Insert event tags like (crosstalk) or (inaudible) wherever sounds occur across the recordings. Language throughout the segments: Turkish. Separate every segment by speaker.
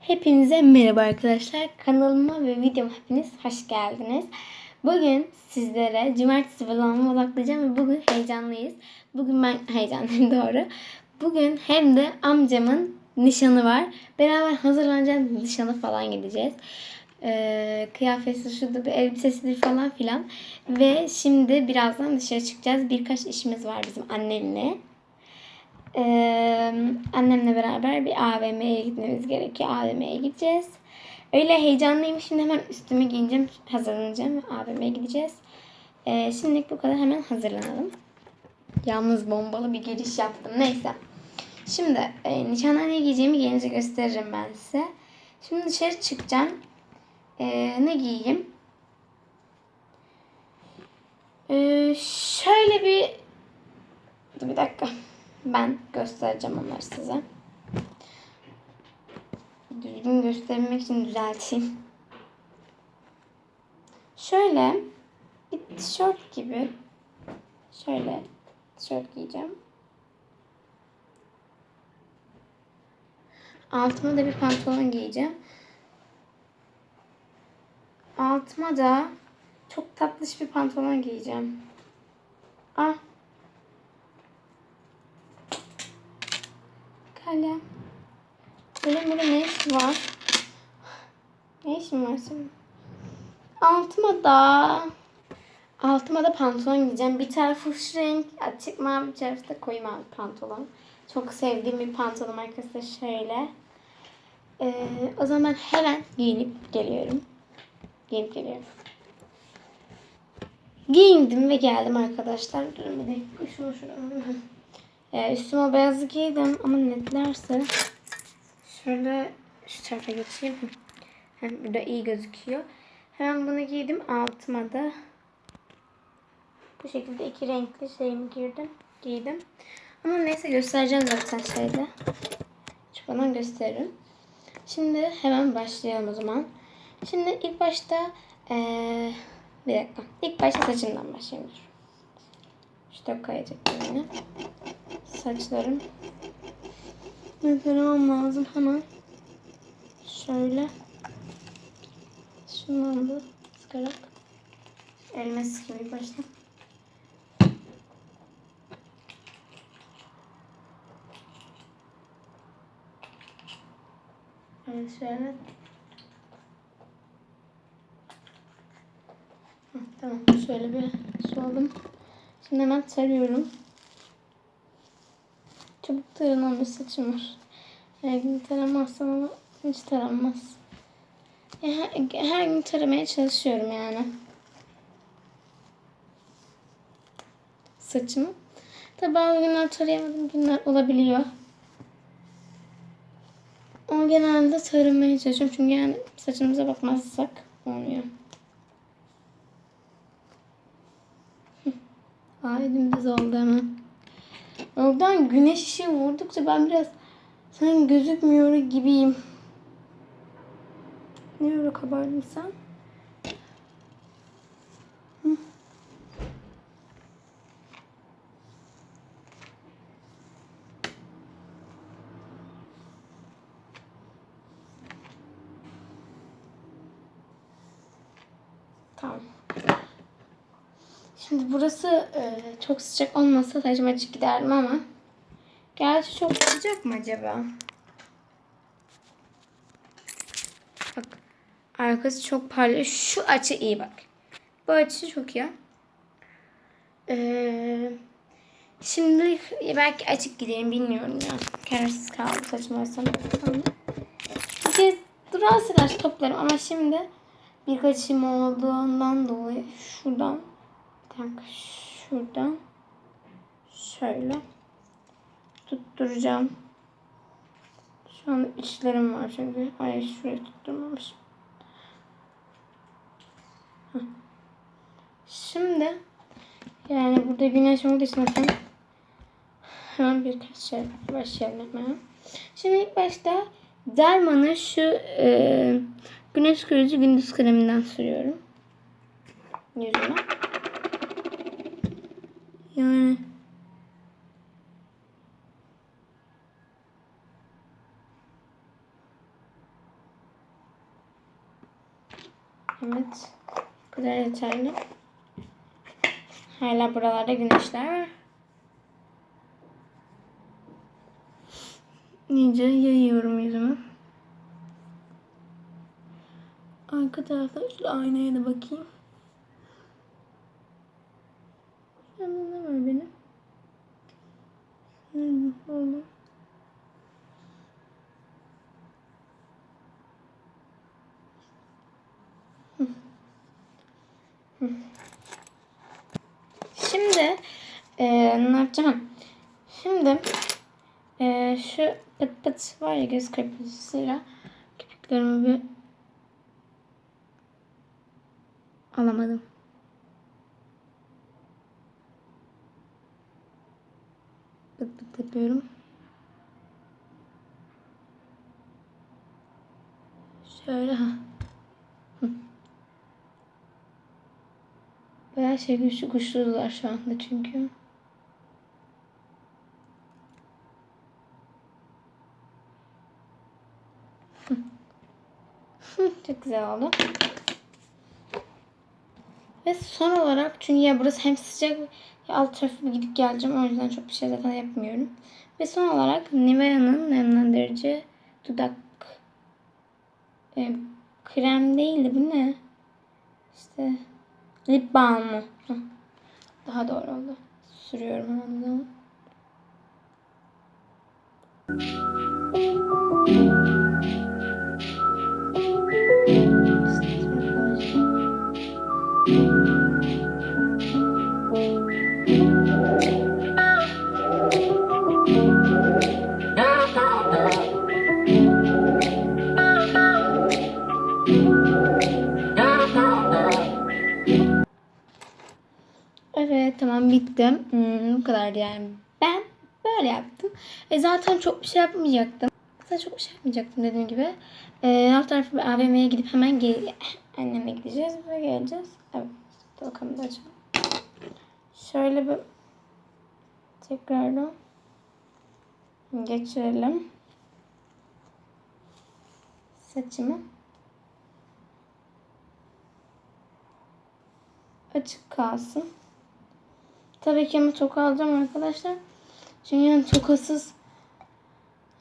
Speaker 1: Hepinize merhaba arkadaşlar. Kanalıma ve videoma hepiniz hoş geldiniz. Bugün sizlere cumartesi vloguma odaklayacağım ve bugün heyecanlıyız. Bugün ben (laughs) heyecanlıyım doğru. Bugün hem de amcamın nişanı var. Beraber hazırlanacağız. Nişanı falan gideceğiz. Ee, kıyafeti şudur elbisesidir falan filan. Ve şimdi birazdan dışarı çıkacağız. Birkaç işimiz var bizim annemle. Ee, annemle beraber bir AVM'ye gitmemiz gerekiyor. AVM'ye gideceğiz. Öyle heyecanlıyım. Şimdi hemen üstümü giyineceğim. Hazırlanacağım. AVM'ye gideceğiz. Ee, şimdilik bu kadar. Hemen hazırlanalım. Yalnız bombalı bir giriş yaptım. Neyse. Şimdi e, nişandan giyeceğimi gelince gösteririm ben size. Şimdi dışarı çıkacağım. Ee, ne giyeyim? Ee, şöyle bir... Dur bir dakika. Ben göstereceğim onları size. Düzgün göstermek için düzelteyim. Şöyle bir tişört gibi şöyle tişört giyeceğim. Altıma da bir pantolon giyeceğim. Altıma da çok tatlış bir pantolon giyeceğim. Ah Kalem. Kalem burada ne işi var? Ne işin var senin? Altıma da altıma da pantolon giyeceğim. Bir tarafı şu renk açık mavi bir tarafı da koyu mavi pantolon. Çok sevdiğim bir pantolon da şöyle. Ee, o zaman hemen giyinip geliyorum. Giyinip geliyorum. Giyindim ve geldim arkadaşlar. Durun bir dakika. Şunu şunu. Ee, üstüme beyazı giydim ama netlerse şöyle şu tarafa geçeyim. Hem burada iyi gözüküyor. Hemen bunu giydim. Altıma da bu şekilde iki renkli şeyimi girdim. Giydim. Ama neyse göstereceğim zaten şeyde. Çıkmadan gösteririm. Şimdi hemen başlayalım o zaman. Şimdi ilk başta ee, bir dakika. İlk başta saçımdan başlayayım. İşte kayacak yine saçlarım. Ne taramam lazım hemen. Şöyle. Şundan da sıkarak. Elime sıkayım başta. Evet şöyle. Tamam şöyle bir su aldım. Şimdi hemen tarıyorum. Çabuk taranan bir saçım var. Her gün taramazsam ama hiç taranmaz. Her, her gün taramaya çalışıyorum yani. Saçımı. Tabi bazı günler tarayamadığım günler olabiliyor. Ama genelde taramaya çalışıyorum. Çünkü yani saçımıza bakmazsak olmuyor. Aa elimde oldu hemen. Oradan güneş ışığı vurdukça ben biraz sen gözükmüyor gibiyim. Ne öyle kabardın sen? Hı. Tamam. Şimdi burası e, çok sıcak olmasa saçım açık giderdim ama Gerçi çok sıcak mı acaba? Bak. Arkası çok parlıyor. Şu açı iyi bak. Bu açı çok iyi. Ee, şimdi belki açık giderim bilmiyorum ya. Kararsız kaldı saçma sana. Bir kez kadar toplarım ama şimdi birkaç işim olduğundan dolayı şuradan dakika şuradan şöyle tutturacağım. Şu an işlerim var çünkü. Ay şuraya tutturmamışım. Şimdi yani burada güneş olduğu için zaten hemen birkaç şey başlayalım hemen. Şimdi ilk başta Derma'nın şu e, güneş koruyucu gündüz kreminden sürüyorum. Yüzüme. Yani Evet. Bu kadar yeterli. Hala buralarda güneşler var. İyice yayıyorum yüzümü. Arka tarafta şöyle aynaya da bakayım. Pıt var ya göz kırpıcısıyla kirpiklerimi bir alamadım. Pıt pıt yapıyorum. Şöyle ha. Bayağı şey güçlü güçlüler şu anda çünkü. Çok güzel oldu. Ve son olarak çünkü ya burası hem sıcak ya alt tarafı bir gidip geleceğim. O yüzden çok bir şey zaten yapmıyorum. Ve son olarak Nivea'nın nemlendirici dudak e, krem değildi bu ne? İşte lip balmı. Daha doğru oldu. Sürüyorum hemen o Evet tamam bitti. Hmm, bu kadar yani. Ben böyle yaptım. E, zaten çok bir şey yapmayacaktım. Zaten çok bir şey yapmayacaktım dediğim gibi. E, alt tarafı bir AVM'ye gidip hemen geri (laughs) anneme gideceğiz ve geleceğiz. Evet. Bakalım da açalım. Şöyle bir tekrardan geçirelim. Saçımı. Açık kalsın. Tabii ki ama toka alacağım arkadaşlar. Çünkü yani tokasız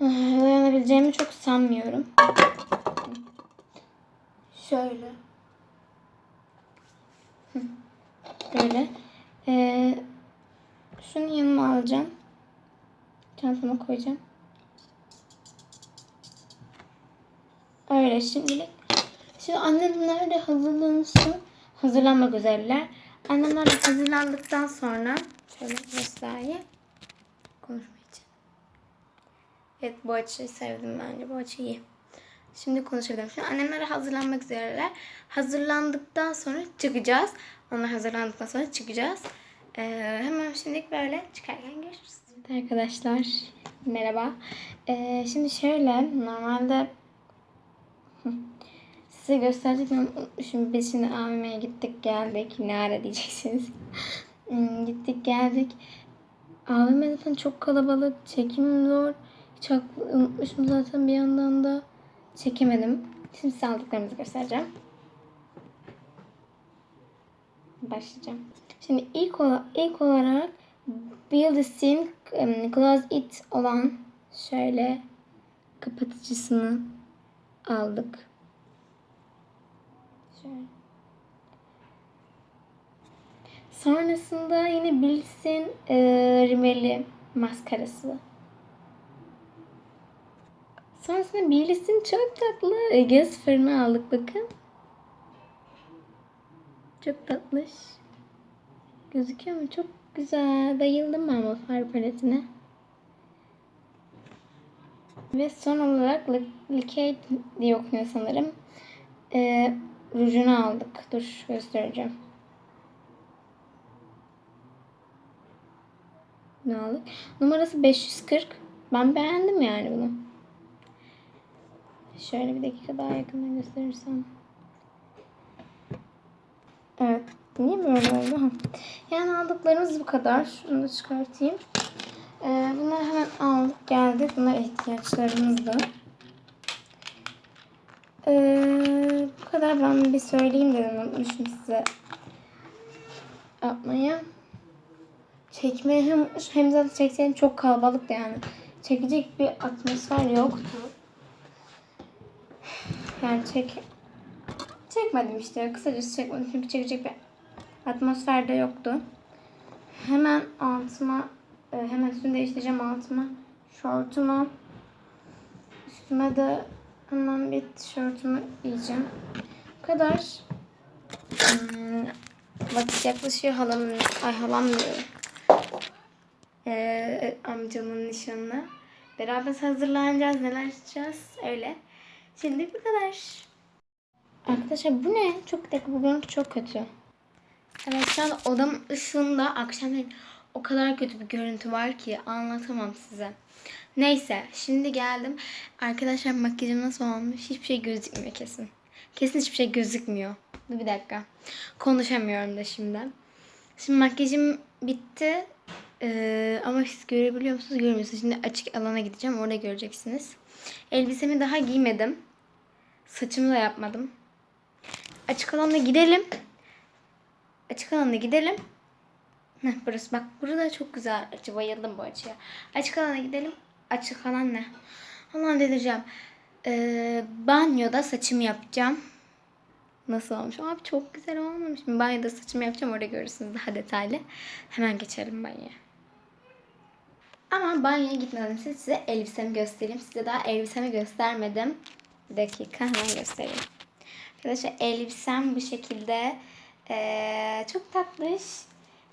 Speaker 1: eh, dayanabileceğimi çok sanmıyorum. Şöyle. Böyle. Ee, şunu yanıma alacağım. Çantama koyacağım. Öyle şimdilik. Şimdi annem nerede hazırlansın? Hazırlanmak üzereler. Annemler hazırlandıktan sonra şöyle göstereyim. Konuşma için. Evet bu açıyı sevdim bence. Bu açı iyi. Şimdi konuşabilirim. Şimdi annemler hazırlanmak üzereler. Hazırlandıktan sonra çıkacağız. Onlar hazırlandıktan sonra çıkacağız. Ee, hemen şimdilik böyle çıkarken görüşürüz. Evet arkadaşlar merhaba. Ee, şimdi şöyle normalde size gösterecektim unutmuşum. Biz şimdi AVM'ye gittik geldik. Ne ara diyeceksiniz. (laughs) Hmm, gittik geldik. AVM zaten çok kalabalık. Çekim zor. Hiç unutmuşum zaten bir yandan da. Çekemedim. Şimdi size aldıklarımızı göstereceğim. Başlayacağım. Şimdi ilk, ola- ilk olarak Build a Scene um, Close It olan şöyle kapatıcısını aldık. Sonrasında yine Bills'in e, rimeli maskarası. Sonrasında Bills'in çok tatlı e, göz fırını aldık bakın. Çok tatlış. Gözüküyor mu? Çok güzel. Bayıldım ben bu far paletine. Ve son olarak Li- Licate diye okunuyor sanırım. Ee, rujunu aldık. Dur göstereceğim. Ne aldık? Numarası 540. Ben beğendim yani bunu. Şöyle bir dakika daha yakından gösterirsem. Evet. Niye böyle oldu? Yani aldıklarımız bu kadar. Şunu da çıkartayım. Ee, bunları hemen aldık geldik. Bunlar ihtiyaçlarımızdı. Ee, kadar ben bir söyleyeyim dedim. Unutmuşum size yapmayı. Çekmeye hem, hem zaten çekseydim çok kalabalıktı yani. Çekecek bir atmosfer yoktu. Yani çek çekmedim işte. Kısacası çekmedim çünkü çekecek bir atmosfer de yoktu. Hemen altıma e, hemen üstünü değiştireceğim altıma. Şortumu üstüme de hemen bir tişörtümü giyeceğim. Kadar. Hmm, vakit yaklaşıyor halam, ay halam diyor. Ee, amcamın nişanına. Beraber hazırlanacağız, neler yapacağız öyle. Şimdi bu kadar. Arkadaşlar bu ne? Çok dakika bu görüntü çok kötü. Evet şu an odamın ışığında akşamleyin o kadar kötü bir görüntü var ki anlatamam size. Neyse şimdi geldim. Arkadaşlar makyajım nasıl olmuş? Hiçbir şey gözükmüyor kesin. Kesin hiçbir şey gözükmüyor. Dur bir dakika. Konuşamıyorum da şimdi. Şimdi makyajım bitti. Ee, ama siz görebiliyor musunuz? Görmüyorsunuz. Şimdi açık alana gideceğim. Orada göreceksiniz. Elbisemi daha giymedim. Saçımı da yapmadım. Açık alana gidelim. Açık alana gidelim. Heh, burası bak burada çok güzel açı. Bayıldım bu açıya. Açık alana gidelim. Açık alan ne? Allah delireceğim. Ee, banyoda saçımı yapacağım. Nasıl olmuş? Abi çok güzel olmamış mı? Banyoda saçımı yapacağım. Orada görürsünüz daha detaylı. Hemen geçelim banyoya. Ama banyoya gitmeden önce size elbisemi göstereyim. Size daha elbisemi göstermedim. Bir dakika hemen göstereyim. Arkadaşlar elbisem bu şekilde. Ee, çok tatlış.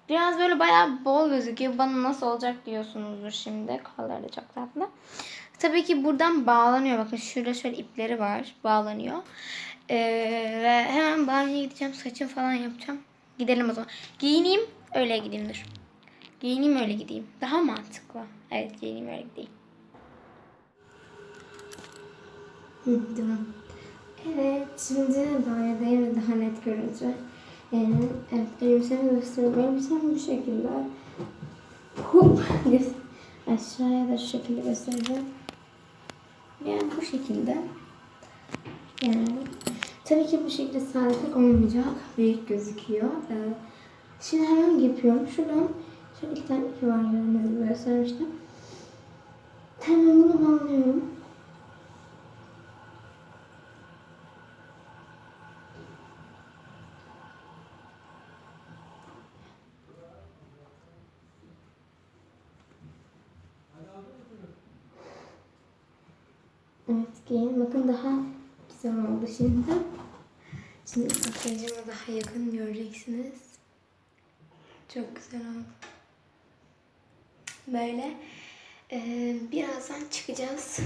Speaker 1: Biraz böyle bayağı bol gözüküyor. Bana nasıl olacak diyorsunuzdur şimdi. Kolları da çok tatlı. Tabii ki buradan bağlanıyor. Bakın şurada şöyle ipleri var. Bağlanıyor. Ee, ve hemen banyoya gideceğim. Saçım falan yapacağım. Gidelim o zaman. Giyineyim. Öyle gideyim dur. Giyineyim öyle gideyim. Daha mantıklı. Evet giyineyim öyle gideyim. Hı. Evet şimdi banyodayım ve daha net görüntü. Yani evet elbisemi gösteriyorum. Elbisem bu şekilde. Hop. Aşağıya da şu şekilde göstereceğim. Yani bu şekilde. Yani tabii ki bu şekilde sadelik olmayacak. Büyük gözüküyor. Ee, şimdi hemen yapıyorum. Şuradan şöyle iki tane ipi var gördüğünüz gibi göstermiştim. Hemen bunu bağlıyorum. Evet giyin. Bakın daha güzel oldu şimdi. Şimdi makyajımı daha yakın göreceksiniz. Çok güzel oldu. Böyle. Ee, birazdan çıkacağız.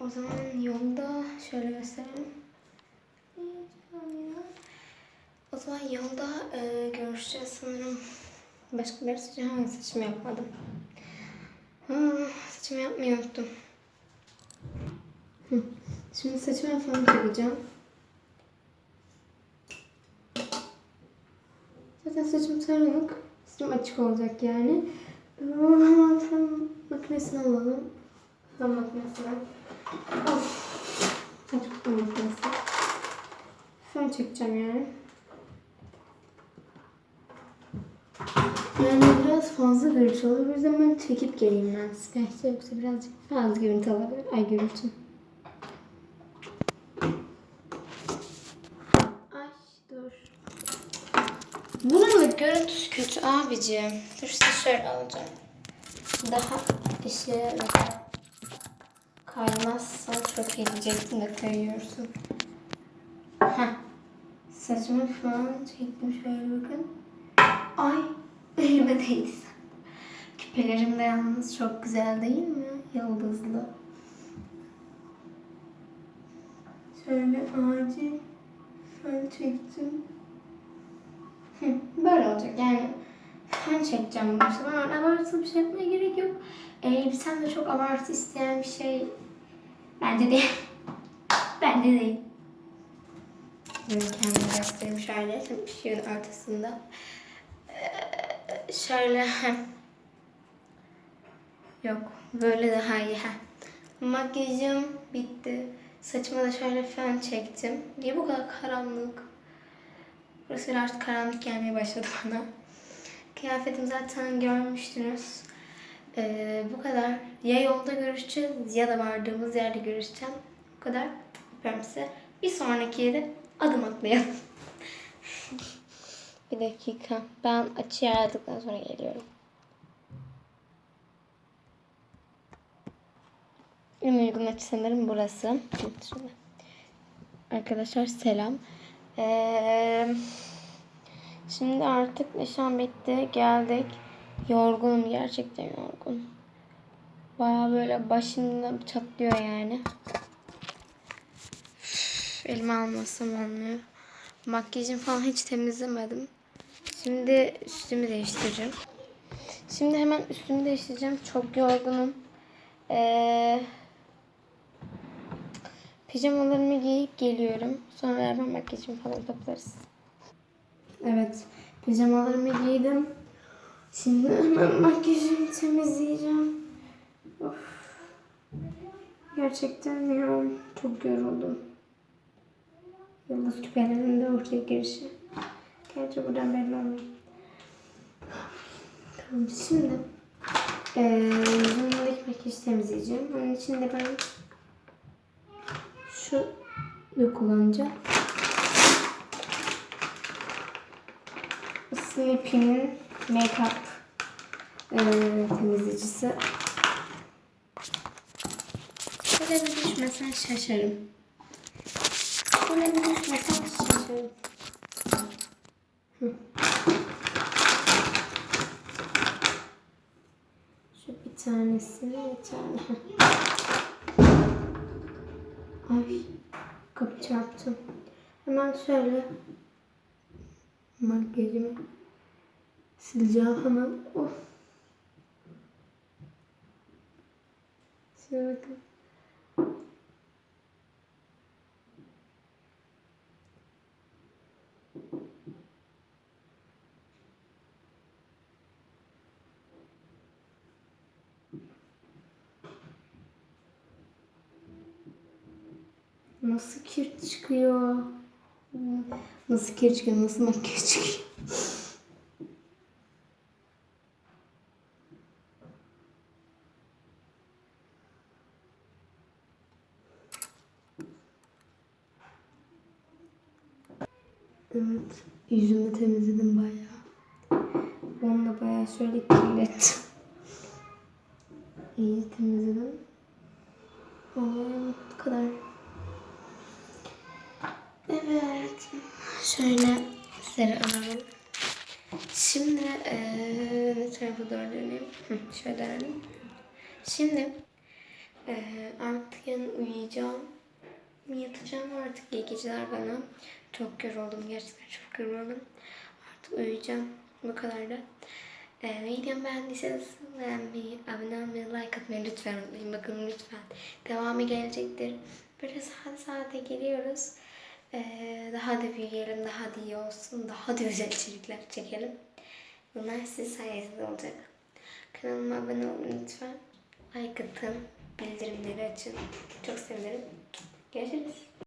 Speaker 1: O zaman yolda şöyle gösterelim. O zaman yolda e, görüşeceğiz sanırım. Başka bir saçımı, saçımı yapmadım. Hmm, saçımı yapmayı unuttum. Şimdi saçımı falan takacağım. Zaten saçım sarılık. Saçım açık olacak yani. Fön makinesini alalım. Fön makinesine. Of. Saç kurutma makinesi. Fön çekeceğim yani. Yani biraz fazla gürültü olur. O yüzden ben çekip geleyim ben size. Yoksa birazcık fazla gürültü olabilir. Ay gürültü. Ay dur. Da görüntüsü kötü abicim. Dur size şöyle alacağım. Daha işe mesela kaymazsa çok iyi diyecektim de kayıyorsun. Heh. Saçımı falan çektim şöyle bakın. Ay (laughs) elime değsin. Küpelerim de yalnız çok güzel değil mi? Yıldızlı. Şöyle acil fön çektim. Böyle olacak yani. Fön çekeceğim bu sefer. Abartılı bir şey yapmaya gerek yok. Elbisem de çok abartı isteyen bir şey. Bence değil. (laughs) Bence değil. Ben kendimi göstereyim şöyle. Işığın ortasında. Ee, şöyle. Yok. Böyle daha iyi. Makyajım bitti. Saçıma da şöyle fön çektim. Niye bu kadar karanlık? Burası biraz karanlık gelmeye başladı (laughs) bana. Kıyafetim zaten görmüştünüz. Ee, bu kadar. Ya yolda görüşeceğiz ya da vardığımız yerde görüşeceğim. Bu kadar. Öpüyorum size. Bir sonraki yere adım atlayalım. (laughs) bir dakika. Ben açı ayarladıktan sonra geliyorum. En uygun açı sanırım burası. Arkadaşlar selam. Ee, şimdi artık nişan bitti. Geldik. Yorgunum. Gerçekten yorgun. Baya böyle başımda çatlıyor yani. Üf, Elime almasam olmuyor. Makyajım falan hiç temizlemedim. Şimdi üstümü değiştireceğim. Şimdi hemen üstümü değiştireceğim. Çok yorgunum. Ee, pijamalarımı giyip geliyorum. Sonra hemen makyajımı falan toplarız. Evet. Pijamalarımı giydim. Şimdi hemen makyajımı temizleyeceğim. Of. Gerçekten ya çok yoruldum. Yıldız küpelerinin de ortaya girişi. Gerçi buradan belli olmuyor. Tamam şimdi eee yüzümdeki makyajı temizleyeceğim. Onun için de ben şu ne kullanacağım. Sleepy'nin Makeup eee temizleyicisi. Şöyle bir düşmesen şaşarım. Şöyle bir düşmesen şaşarım. Şu bir tanesini bir tane. Ay kapı çarptım. Hemen şöyle makyajımı sileceğim hemen. Of. Şuna bakın. Nasıl kir çıkıyor? Nasıl kir çıkıyor? Nasıl makyaj çıkıyor? Evet. Yüzümü temizledim bayağı. Onu da bayağı şöyle kirlettim. İyi temizledim. Oo, bu kadar. Şöyle seri alalım. Şimdi eee ne tarafa doğru döneyim? Şöyle dönelim. Şimdi eee artık yarın uyuyacağım. Yatacağım artık iyi geceler bana. Çok yoruldum gerçekten çok yoruldum. Artık uyuyacağım. Bu kadar da. Ee, videomu beğendiyseniz beğenmeyi, abone olmayı, like atmayı lütfen unutmayın. Bakın lütfen. Devamı gelecektir. Böyle saate saate geliyoruz. Ee, daha da büyüyelim, daha da iyi olsun, daha da güzel içerikler çekelim. Bunlar sizin sayenizde olacak. Kanalıma abone olun lütfen. Like atın, bildirimleri açın. Çok sevinirim. Görüşürüz.